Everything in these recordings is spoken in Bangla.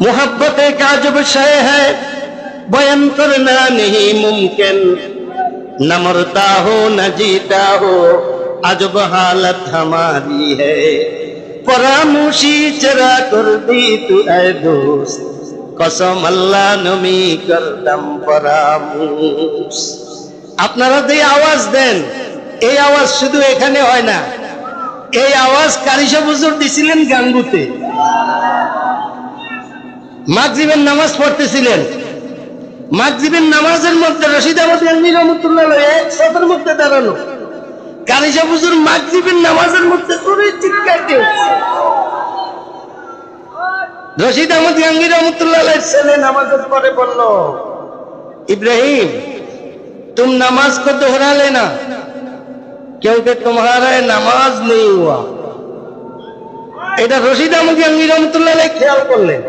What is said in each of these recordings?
मोहब्बत एक अजब शय है बयान करना नहीं मुमकिन न मरता हो न जीता हो अजब हालत हमारी है परामोशी चरा कर दी तू ऐ दोस्त कसम अल्लाह नमी करदम পরামুস আপনারা যে আওয়াজ দেন এই আওয়াজ শুধু এখানে হয় না এই আওয়াজ কারিশা বুজুর দিছিলেন গাঙ্গুতে মাগরিবের নামাজ পড়তেছিলেন মাগরিবের নামাজের মধ্যে রশিদ আহমদ আলমী রহমতুল্লাহ এক সাথের মধ্যে দাঁড়ানো কারিশা বুজুর মাগরিবের নামাজের মধ্যে করে চিৎকার দিয়েছে রশিদ আহমদ গাঙ্গি রহমতুল্লাহ ছেলে নামাজের পরে বলল इब्राहिम तुम नमाज को दोहरा लेना क्योंकि तुम्हारा नमाज नहीं हुआ এটা রশিদ আহমদ গাঙ্গি রহমতুল্লাহ খেয়াল করলেন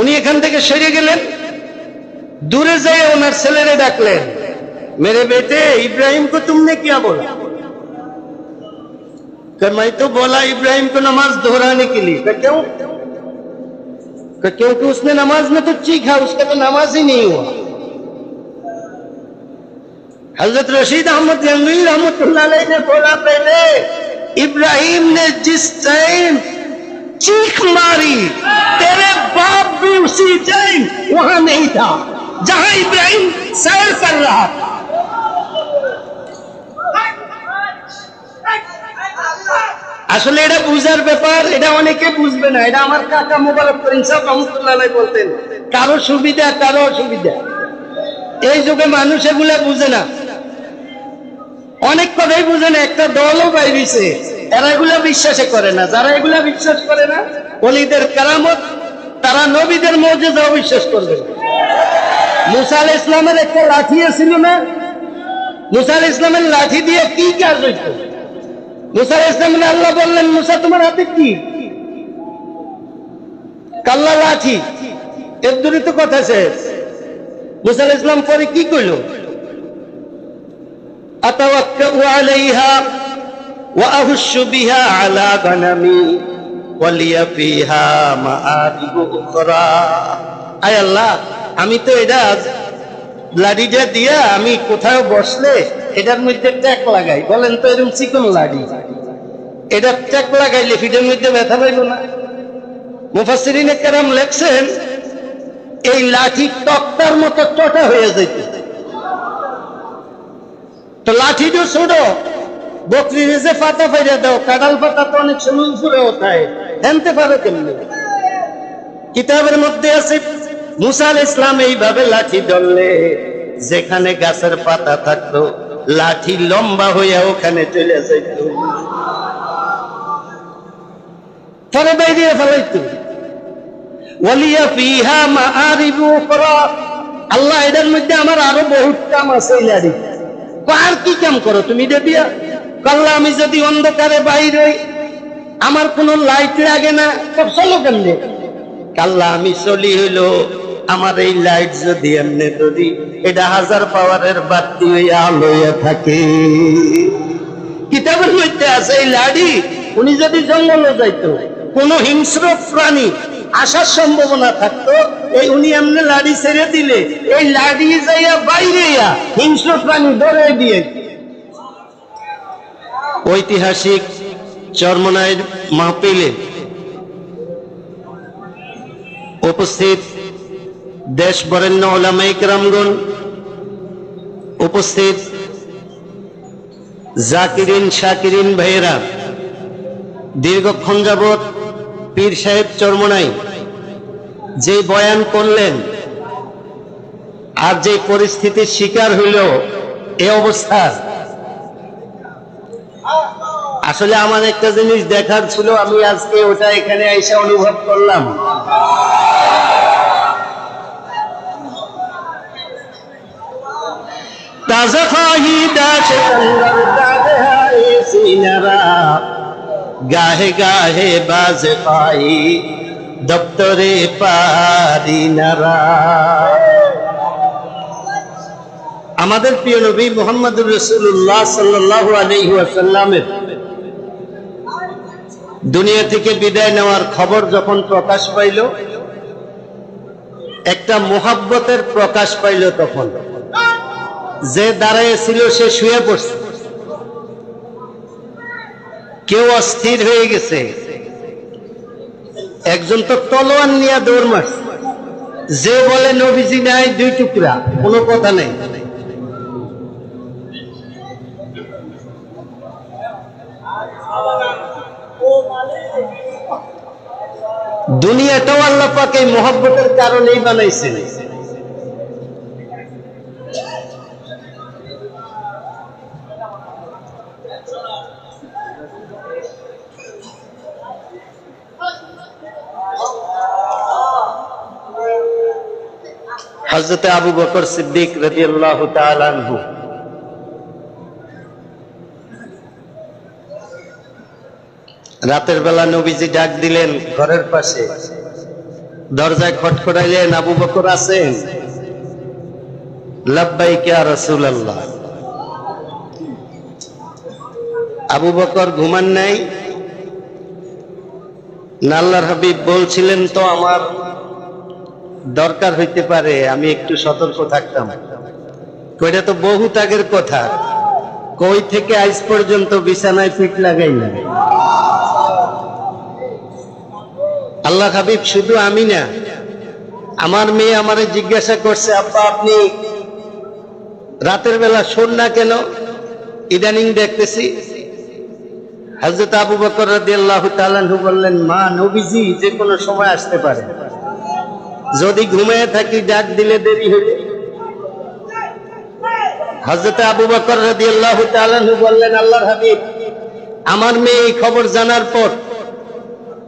উনি এখান থেকে সরে গেলেন দূরে যেয়ে ওনার ছেলেরে ডাকলেন मेरे बेटे इब्राहिम को तुमने क्या बोला कि मैं तो बोला इब्राहिम को नमाज दोहराने के लिए कि क्यों कि क्योंकि उसने नमाज में तो चीखा उसका तो नमाज ही नहीं हुआ हजरत रशीद अहमद गंगवी रहमतुल्लाह अलैह ने बोला पहले इब्राहिम ने जिस टाइम चीख मारी तेरे बाप भी उसी टाइम वहां नहीं था जहां इब्राहिम सैर कर रहा था আসলে এটা বুঝার ব্যাপার এটা অনেকে বুঝবে না এটা আমার কাকা মোবারক করিম সাহেব রহমতুল্লাহ আলাইহি বলতেন কারো সুবিধা কারো অসুবিধা এই যুগে মানুষ এগুলা বুঝে না অনেক কথাই বুঝে না একটা দলও বাইরিছে এরা এগুলা বিশ্বাসে করে না, যারা এগুলা বিশ্বাস করে না, অলিদের কারামত, তারা নবীদের মর্যাদাও বিশ্বাস করবে মুসাল ইসলামের একটা লাঠি আছিল না? মুসাল ইসলামের লাঠি দিয়ে কি কাজ হইত? মুসাল ইসলাম আল্লাহ বললেন, মুসা, তোমার হাতে কি? কাল্লা লাঠি। এর দূরে তো কথা শেষ মুসাল ইসলাম পরে কি করল আতাওয়াক্কাউ আলাইহা وأهش بها على غنمي ولي فيها مآرب أخرى আয় আল্লাহ আমি তো এটা লাডিটা দিয়া আমি কোথাও বসলে এটার মধ্যে ট্যাক লাগাই বলেন তো এরকম চিকন লাডি এটা ট্যাক লাগাইলে ফিটের মধ্যে ব্যথা পাইল না মুফাসিরিন কেরাম লেখছেন এই লাঠি তক্তার মতো চটা হয়ে যেত তো লাঠি তো ছোট বকরি রেজে পাতা ফেলে দাও, কাঁঠাল পাতা তো অনেক সময় উপরে ওঠায়। হেনতে পারে কেমনি? কিতাবের মধ্যে আছে মুসাল ইসলাম এইভাবে লাঠি ধরলে, যেখানে গাছের পাতা থাকতো, লাঠি লম্বা হইয়া ওখানে চলে যেত পরে বাইরে ফেলাইতো। ওয়ালিয়া ফিহা মাআরিবু উখরা। আল্লাহ এদের মধ্যে আমার আরও বহুত কাম আছে আর কি কাম করো তুমি দিয়া? কাল্লা আমি যদি অন্ধকারে বাইরে, আমার কোনো লাইট লাগে না। সব চলো কেমনে? কাল্লা আমি চলি হইল, আমার এই লাইট যদি এমনি ধরি, এটা হাজার পাওয়ারের বাতি হইয়া থাকে। কিতাবের মধ্যে আছে এই লাড়ি, উনি যদি জঙ্গলে যাইতো, কোন হিংস্র প্রাণী আসার সম্ভাবনা থাকতো, এই উনি এমনি লাড়ি ছেড়ে দিলে, এই লাড়ি যাইয়া বাইরে হিংস্র প্রাণী ধরে দিয়ে ঐতিহাসিক চর্মনায়ের মাহপিলে উপস্থিত দেশ বরেণ্য ওলামাইক রামগণ উপস্থিত জাকিরিন শাকিরিন ভাইয়েরা, দীর্ঘক্ষণ যাবৎ পীর সাহেব চর্মনাই যে বয়ান করলেন আর যে পরিস্থিতির শিকার হইল এ অবস্থা আসলে আমার একটা জিনিস দেখার ছিল, আমি আজকে ওটা এখানে এসে অনুভব করলাম। গাহে গাহে বাজে পাই, দপ্তরে পারি নারা। আমাদের প্রিয় নবী মোহাম্মদুর রসুল্লাহ সাল্লাহ আলহিহাসাল্লামের দুনিয়া থেকে বিদায় নেওয়ার খবর যখন প্রকাশ পাইল, একটা মোহাব্বতের প্রকাশ পাইল তখন। যে দাঁড়াইছিল সে শুয়ে পড়ছে। কেউ অস্থির হয়ে গেছে। একজন তো তলোয়ার নিয়ে দৌড় মারছে। যে বলে, নবীজি নাই, দুই টুকরা, কোনো কথা নেই। দুনিয়াটাও আল্লাহ পাক মহব্বতের কারণেই বানাইছেন। হজরত আবু বকর সিদ্দিক রাদিয়াল্লাহু তাআলা রাতের বেলা নবীজি ডাক দিলেন ঘরের পাশে। দরজায় খটখটাইলেন আবু বকর আছেন? আবু বকর ঘুমান নাই? না আল্লাহর হাবিব বলছিলেন তো আমার দরকার হইতে পারে আমি একটু সতর্ক থাকতাম। কইটা তো বহু আগের কথা। কই থেকে আজ পর্যন্ত বিছানায় ফিট লাগাই না আল্লাহ হাবিব, শুধু আমি না, আমার মেয়ে আমারে জিজ্ঞাসা করছে, আব্বা, আপনি রাতের বেলা শোন না কেন? ইদানিং দেখতেছি। হজরত আবু বকর রাদিয়াল্লাহু তাআলা বললেন, মা, নবীজি যে কোনো সময় আসতে পারে যদি ঘুমিয়ে থাকি, ডাক দিলে দেরি হইলে হজরত আবু বকর রাদিয়াল্লাহু তাআলা বললেন, আল্লাহর হাবিব, আমার মেয়ে এই খবর জানার পর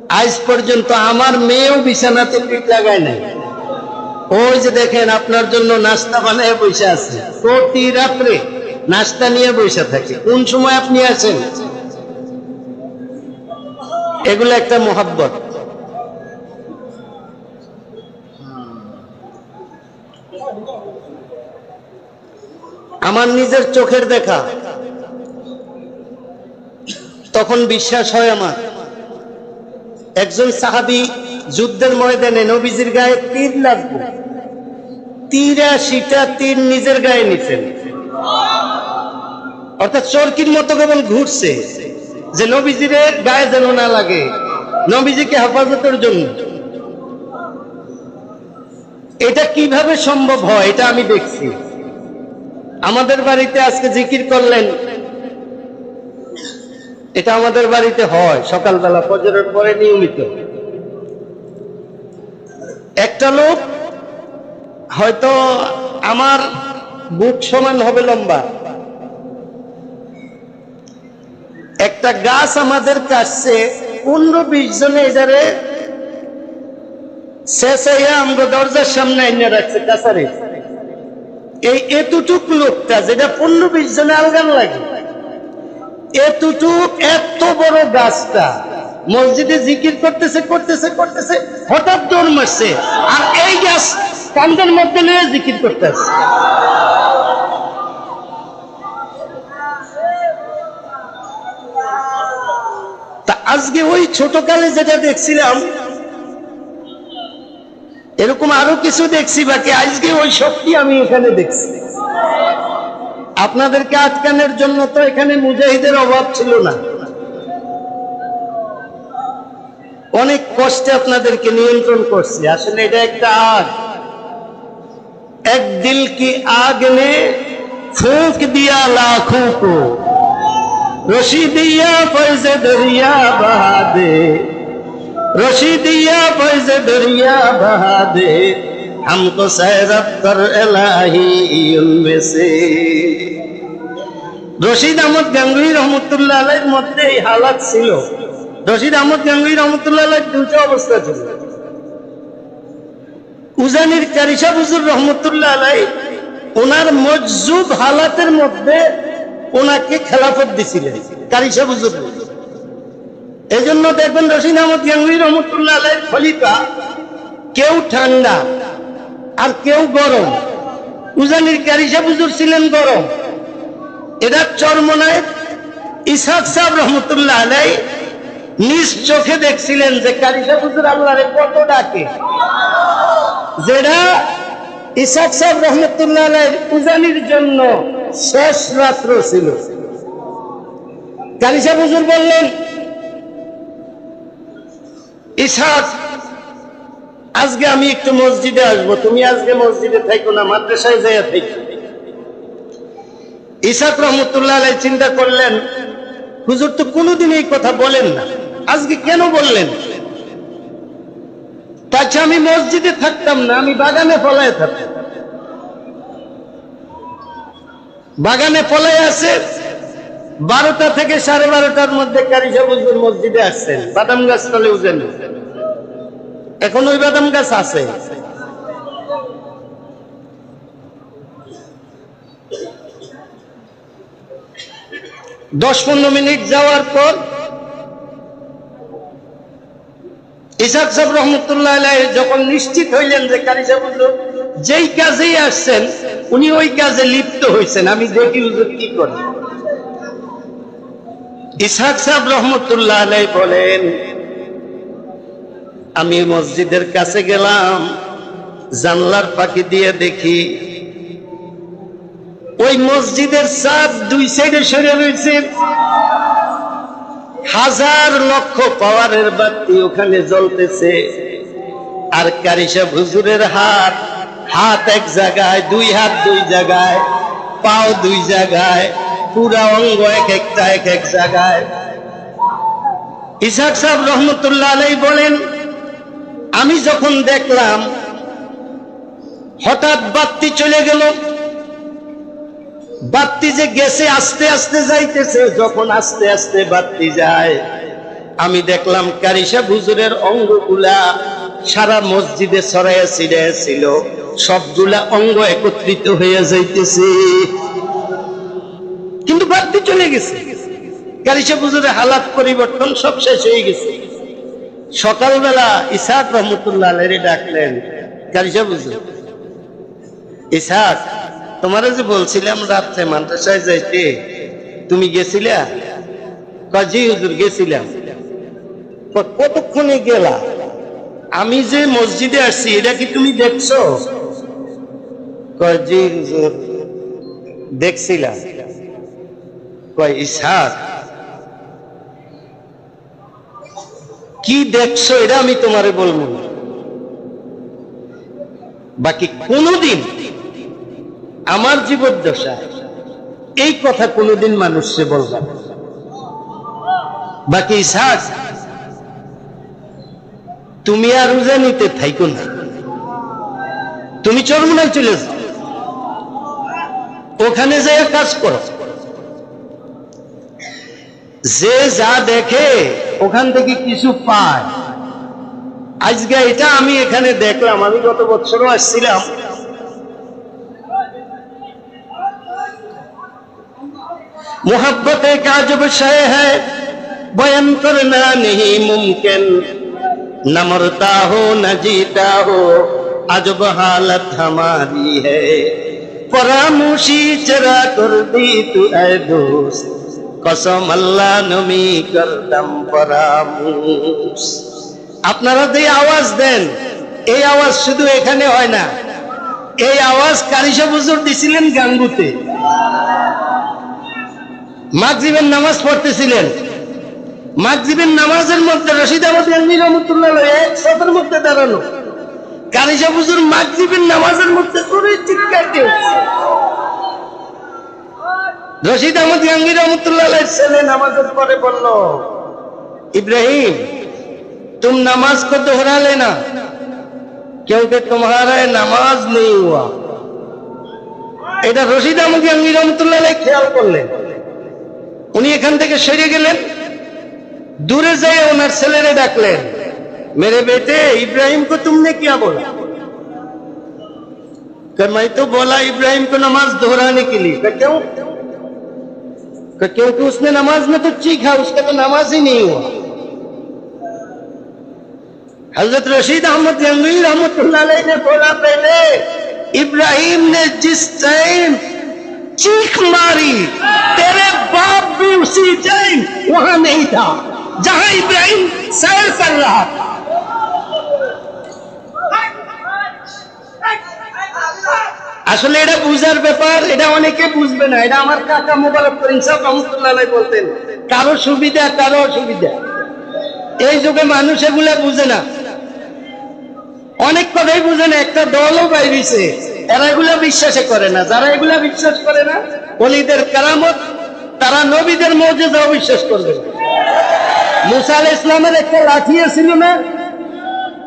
আজ পর্যন্ত আমার মেয়েও বিছানাতে পিঠ লাগায় নাই। ওই যে দেখেন, আপনার জন্য নাস্তা বানায় বসে আছে। প্রতি রাত্রে নাস্তা নিয়ে বসে থাকে। কোন সময় আপনি আছেন? এগুলো একটা মোহাব্বত। আমার নিজের চোখের দেখা, তখন বিশ্বাস হয় আমার। একজন সাহাবি যুদ্ধের ময়দানে নবীজির গায়ে তীর লাগবে। তিরাশিটা তীর নিজের গায়ে নিতেন। অর্থাৎ চরকির মতো কেমন ঘুরছে যে নবীজির গায়ে যেন না লাগে। নবীজিকে হেফাজতের জন্য। এটা কীভাবে সম্ভব হয়, এটা আমি দেখছি। আমাদের বাড়িতে আজকে জিকির করলেন এটা আমাদের বাড়িতে হয়, সকালবেলা ফজরের পরে নিয়মিত। একটা লোক হয়তো আমার বুক সমান হবে লম্বা। একটা গাছ আমাদের কাছে পনেরো বিশ জনে এটারে শেষাইয়া আমরা দরজার সামনে এনে রাখছে কাছারে। এই এতটুক লোকটা যেটা পনেরো বিশ জনে আলগান লাগে। এতটুক এত বড় গাছটা মসজিদে জিকির করতেছে করতেছে করতেছে, হঠাৎ দৌড় মারছে। আর এই গাছ কান্দের মধ্যে নিয়ে জিকির করতেছে। তা আজকে ওই ছোটকালে যেটা দেখছিলাম, এরকম আরও কিছু দেখছি বাকি। আজকে ওই শক্তি আমি এখানে দেখছি। আপনাদেরকে আটকানের জন্য তো এখানে মুজাহিদের অভাব ছিল না। অনেক কষ্টে আপনাদেরকে নিয়ন্ত্রণ করছি। আসলে এটা একটা আগ। এক দিল কি আগ নে? ফুঁক দিয়া লাখো কো। রশি দিয়া ফৈজে দরিয়া বাহাদে। রশি দিয়া ফৈজে দরিয়া বাহাদে। हमको सैरत कर इलाही उनमें से রশিদ আহমদ গাঙ্গুই রহমতুল্লাহ আলাইয়ের মধ্যে এই হালাত ছিল রশিদ আহমদ গাঙ্গুই রহমতুল্লাহ আলাইয়ের দুটো অবস্থা ছিল উজানির কারিশা হুজুর রহমতুল্লাহ আলাই ওনার মজজুব হালাতের মধ্যে ওনাকে খেলাফত দিছিলেন কারিশা হুজুর এই জন্য দেখবেন রশিদ আহমদ গাঙ্গুই রহমতুল্লাহ আলাই খলিফা কেউ ঠান্ডা আর কেউ গরম। উজানির কারিশা হুজুর ছিলেন গরম? এরা চরমনায় ইসাক সাহেব রহমতুল্লাহ আলাই নিজ চোখে দেখছিলেন যে কারিশা হুজুর আল্লাহরে কত ডাকে। যেটা ইসাক সাহেব রহমতুল্লাহ আলাইহির উজানির জন্য শেষ রাত্র ছিল। কারি সাহেব হুজুর বললেন? ইসাক আজকে আমি একটু মসজিদে আসব। তুমি আজকে মসজিদে থাকো না, মাদ্রাসায় যাইয়া থাকো। ইসাক রহমতুল্লাহ চিন্তা করলেন, হুজুর তো কোনোদিন এই কথা বলেন না। আজকে কেন বললেন? তাছাড়া আমি মসজিদে থাকতাম না, আমি বাগানে ফলায় থাকতাম। বাগানে ফলায় আছে বারোটা থেকে সাড়ে বারোটার মধ্যে কারিসা হুজুর মসজিদে আসছেন বাদাম গাছ তলে উজেন। এখন ওই বাদাম গাছ আছে। দশ পনেরো মিনিট যাওয়ার পর ইসাক সাহেব রহমতুল্লাহ যখন নিশ্চিত হইলেন যে কারি সাহেব যেই কাজেই আসছেন, উনি ওই কাজে লিপ্ত হয়েছেন আমি দেখি হুজুর কি করেন। ইসাক সাহেব রহমতুল্লাহ বলেন আমি মসজিদের কাছে গেলাম, জানলার পাখি দিয়ে দেখি, ওই মসজিদের চাঁদ দুই সাইডে সরে রয়েছে। হাজার লক্ষ পাওয়ারের বাতি ওখানে জ্বলতেছে। আর কারিসা হুজুরের হাত হাত এক জায়গায়, দুই হাত দুই জায়গায়, পাও দুই জায়গায়, পুরা অঙ্গ এক একটা, এক এক জায়গায়। ইসাক সাহেব রহমতুল্লাহ আলাই বলেন আমি যখন দেখলাম, হঠাৎ বাতি চলে গেল। বাতি যে গেছে, আস্তে আস্তে যাইতেছে, যখন আস্তে আস্তে বাতি যায়, আমি দেখলাম কারিসা হুজুরের অঙ্গগুলা সারা মসজিদে ছড়াইয়া ছিল। সবগুলা অঙ্গ একত্রিত হয়ে যাইতেছে। কিন্তু বাতি চলে গেছে। কারিসা হুজুরের হালাত পরিবর্তন সব শেষ হয়ে গেছে। সকালবেলা ইসাক রহমতুল্লাহ আলাইরে ডাকলেন। কারিসা হুজুর ইসাক, তোমারে যে বলছিলাম রাত্রে মাদ্রাসায় যাইতে, তুমি গেছিলা? কাজী হুজুর, গেছিলাম। কতক্ষণে গেলা? আমি যে মসজিদে আসছি, এটা কি তুমি দেখছ? কাজী হুজুর, দেখছিলাম। কয়, ইসাক কি দেখছ এটা আমি তোমারে বলব। বাকি কোনদিন আমার জীবদ্দশা, এই কথা কোনদিন মানুষকে বলবে বাকি ইসাক তুমি আর রোজা নিতে থাইকো না। তুমি চরমুনায় চলে যাও। ওখানে যাই কাজ করো। যে যা দেখে ওখান থেকে কিছু পায় আজকে এটা আমি এখানে দেখলাম আমি গত বছরও আসছিলাম मोहब्बत एक अजब शय है बयान करना नहीं मुमकिन न मरता हो न जीता हो अजब हालत हमारी है परामोशी चरा कर दी तू ऐ दोस्त কসম আল্লাহ নমি করতাম আপনারা যে আওয়াজ দেন, এই আওয়াজ শুধু এখানে হয় না, এই আওয়াজ কারিশা বুজুর দিছিলেন গাঙ্গুতে। মাগজিবের নামাজ পড়তেছিলেন। মাগজিবের নামাজের মধ্যে রশিদ আহমদ এক মধ্যে দাঁড়ানো কারিশা বুজুর মাগজিবের নামাজের মধ্যে চিৎকার দিয়েছে রশিদ আহমদ গাঙ্গি রহমতুল্লাহ ছেলে নামাজের পরে বলল इब्राहिम तुम नमाज को दोहरा लेना क्योंकि तुम्हारा नमाज नहीं हुआ এটা রশিদ আহমদ গাঙ্গি রহমতুল্লাহ খেয়াল করলেন উনি এখান থেকে সরে গেলেন দূরে যেয়ে ওনার ছেলেরে ডাকলেন मेरे बेटे इब्राहिम को तुमने क्या बोला कि मैं तो बोला इब्राहिम को नमाज दोहराने के लिए कि क्यों कि क्योंकि उसने नमाज़ में तो चीखा उसका तो नमाज़ ही नहीं हुआ। हज़रत रशीद अहमद गंगवी अलैह ने बोला पहले, इब्राहिम ने जिस टाइम चीख मारी, तेरे बाप भी उसी टाइम वहाँ नहीं था। जहाँ इब्राहिम सैर कर रहा था। আসলে এটা বুঝার ব্যাপার, এটা অনেকে বুঝবে না। এটা আমার কাকা মোবারক করিম সাহেব রহমতুল্লাহ বলতেন, কারও সুবিধা, কারও অসুবিধা। এই যুগে মানুষ এগুলা বুঝে না। অনেক কথাই বুঝে না, একটা দলও বাইরিছে, এরা এগুলা বিশ্বাসে করে না। যারা এগুলা বিশ্বাস করে না, অলিদের কারামত, তারা নবীদের মর্যাদাও বিশ্বাস করবে না। মুসা আলাইহিস ইসলামের একটা লাঠি ছিল না?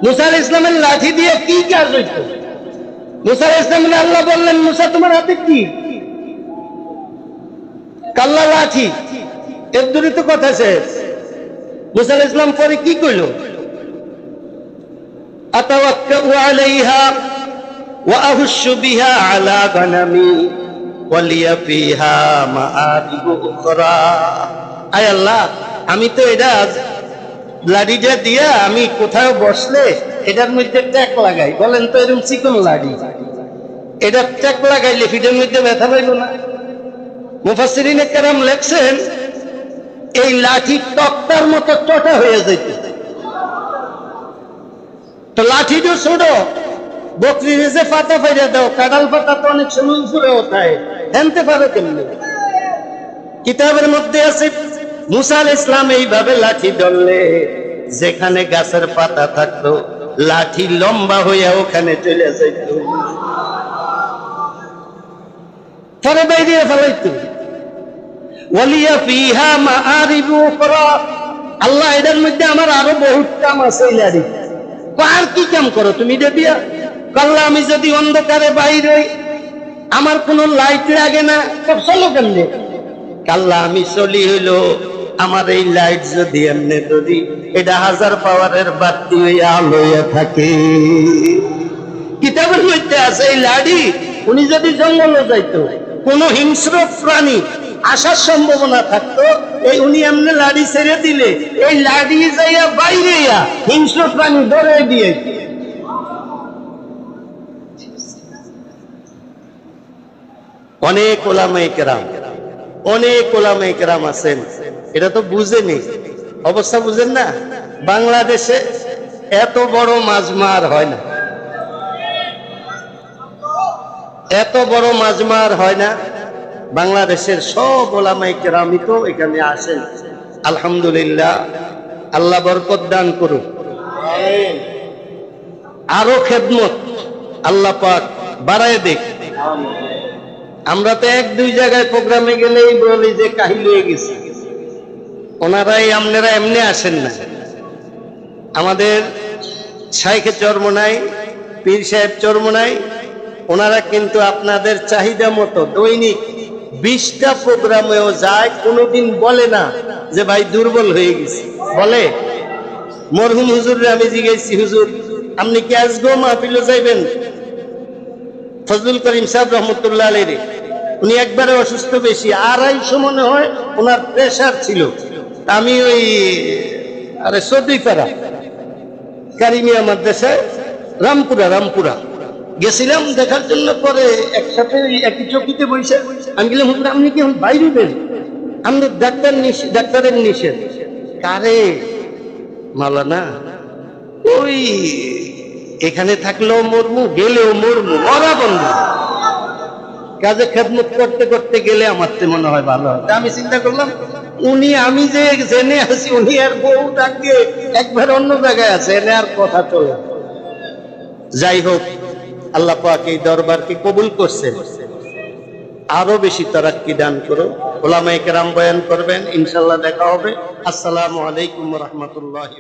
মুসা আলাইহিস ইসলামের লাঠি দিয়ে কি কাজ হইতো? মুসার আল্লাহ বললেন, মুসা, তোমার হাতে কি? কাল্লা লাঠি। এর দূরে তো কথা শেষ মুসার ইসলাম পরে কি করল আমি তো এটা দিয়া আমি কোথায় বসলে? এটার মধ্যে ট্যাক লাগাই। বলেন তো এরকম চিকন লাড়ি এটা ট্যাক লাগাইলে ফিটের মধ্যে ব্যথা পাইল না। মুফাসসিরিনে কেরাম লেখছেন, এই লাঠি তক্তার মতো চটা হয়ে যেত তো লাঠি তো ছোট বকরি যে পাতা ফেলে দাও, কাঁঠাল পাতা তো অনেক সময় উপরে ওঠায়। হেনতে পারে কেমনি? কিতাবের মধ্যে আছে, মুসা আল ইসলাম এইভাবে লাঠি ধরলে, যেখানে গাছের পাতা থাকতো লাঠি লম্বা হইয়া ওখানে চলে আল্লাহ এটার মধ্যে আমার আরও বহুত কাম আছে এই আর কি কাম করো তুমি দিয়া কাল্লা আমি যদি অন্ধকারে বাইরে, আমার কোনো লাইট লাগে না সব চলো কেমনে? কাল্লা আমি চলি হইল। আমার এই লাইট যদি এমনি ধরি, এটা হাজার পাওয়ারের বাতি হইয়া আলোয়া থাকে। কিতাবের মধ্যে আছে এই লাড়ি, উনি যদি জঙ্গলে যাইতো, কোন হিংস্র প্রাণী আসার সম্ভাবনা থাকতো, এই উনি এমনি লাড়ি ছেড়ে দিলে, এই লাড়ি যাইয়া বাইরে হিংস্র প্রাণী ধরে দিয়ে। অনেক ওলামাই কেরাম, অনেক ওলামাই কেরাম আছেন। এটা তো বুঝেনি। অবস্থা বুঝেন না? বাংলাদেশে এত বড় মাজমার হয় না। এত বড় মাজমার হয় না। বাংলাদেশের সব ওলামাই কেরামই তো এখানে আসেন। আলহামদুলিল্লাহ আল্লাহ বরকত দান করুন আরও খেদমত আল্লাহ পাক বাড়ায় দেখ আমরা তো এক দুই জায়গায় প্রোগ্রামে গেলেই বলি যে কাহিল হয়ে গেছে। ওনারাই আপনারা এমনি আসেন না। আমাদের শাইখে চর্মনাই পীর সাহেব চর্ম নাই, ওনারা কিন্তু আপনাদের চাহিদা মতো দৈনিক বিশটা প্রোগ্রামেও যায়, কোনোদিন বলে না যে ভাই দুর্বল হয়ে গেছে। বলে? মরহুম হুজুর আমি জিজ্ঞেসি, হুজুর, আপনি কি আজগো মাহফিলে যাইবেন? ফজলুল করিম সাহেব রহমতুল্লাহ আলীর উনি একবারে অসুস্থ বেশি, আড়াইশো মনে হয় ওনার প্রেশার ছিল। আমি ওই, আরে সৌদিপাড়া কারিমিয়া মাদ্রাসায় রামপুরা রামপুরা। গেছিলাম দেখার জন্য পরে একসাথে একই চকিতে বসে। আমি গেলাম হুজুর, আপনি কি বাইরে বের? আমি ডাক্তার ডাক্তারের নিষেধ। কারে? মালানা ওই এখানে থাকলেও মরমু, গেলেও মরমু, মরা বন্ধু। কাজে খেদমত করতে করতে গেলে আমার তো মনে হয় ভালো তা আমি চিন্তা করলাম, উনি আমি যে জেনে আছি, উনি আর বউ ডাকে একবার অন্য জায়গায় আছে, এনে আর কথা চলে যাই হোক, আল্লাহ পাক এই দরবারকে কবুল করছেন আরও বেশি তারাক্কি দান করো ওলামায়ে রাম বয়ান করবেন ইনশাল্লাহ দেখা হবে। আসসালামু আলাইকুম রহমতুল্লাহ